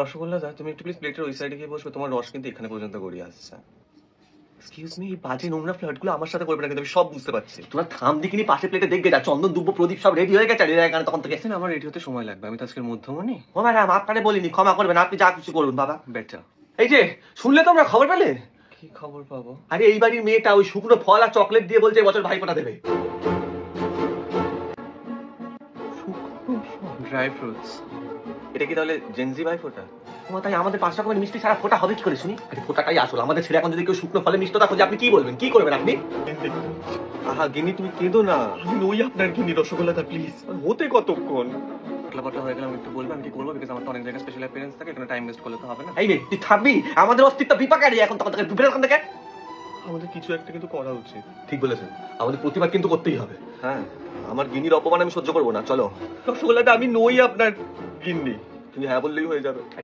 রসগোল্লা দা তুমি একটু প্লিজ প্লেটের ওই সাইডে গিয়ে বসবে তোমার রস কিন্তু এখানে পর্যন্ত গড়িয়ে আসছে। এক্সকিউজ মি এই বাজে নোংরা ফ্লার্টগুলো আমার সাথে করবে না কিন্তু আমি সব বুঝতে পারছি। তোরা থাম দেখিনি পাশে প্লেটে দেখবে যা চন্দন দুব্ব প্রদীপ সব রেডি হয়ে গেছে আর এরা এখানে তখন থেকে। দেখছেন আমার রেডি হতে সময় লাগবে। আমি তো আজকের মধ্যমণি। ও ম্যাডাম আপনারে বলিনি ক্ষমা করবেন আপনি যা কিছু করুন বাবা। বেটার এই যে শুনলে তোমরা খবর পেলে? কি খবর পাবো? আরে এই বাড়ির মেয়েটা ওই শুকনো ফল আর চকলেট দিয়ে বলছে এবছর ভাইফোঁটা দেবে। ড্রাই ফ্রুটস এটা কি তাহলে জেনজি ভাই ফোটা? তোমার তাই আমাদের পাঁচ রকমের মিষ্টি ছাড়া ফোটা হবে কি করে শুনি? আরে ফোটাটাই আসল আমাদের ছেলে এখন যদি কেউ শুকনো ফলে মিষ্টতা খোঁজে আপনি কি বলবেন? কি করবেন আপনি? আহা গিনি তুমি কেঁদো না। আমি নই আপনার গিনি রসগোল্লাটা প্লিজ হতে কতক্ষণ? পাতলা পাতলা হয়ে একটু কি করব? বিকজ আমার তো অনেক জায়গায় স্পেশাল অ্যাপিয়ারেন্স থাকে এখানে টাইম ওয়েস্ট করলে তো হবে না। এই তুই থাকবি? আমাদের অস্তিত্ব বিপাকারি এখন তখন থেকে ডুবে ওখান থেকে আমাদের কিছু একটা কিন্তু করা উচিত। ঠিক বলেছেন। আমাদের প্রতিবাদ কিন্তু করতেই হবে। হ্যাঁ আমার গিনির অপমান আমি সহ্য করব না চলো। রসগোল্লাটা আমি নই আপনার গিন্নি। তুমি হ্যাঁ বললেই হয়ে যাবে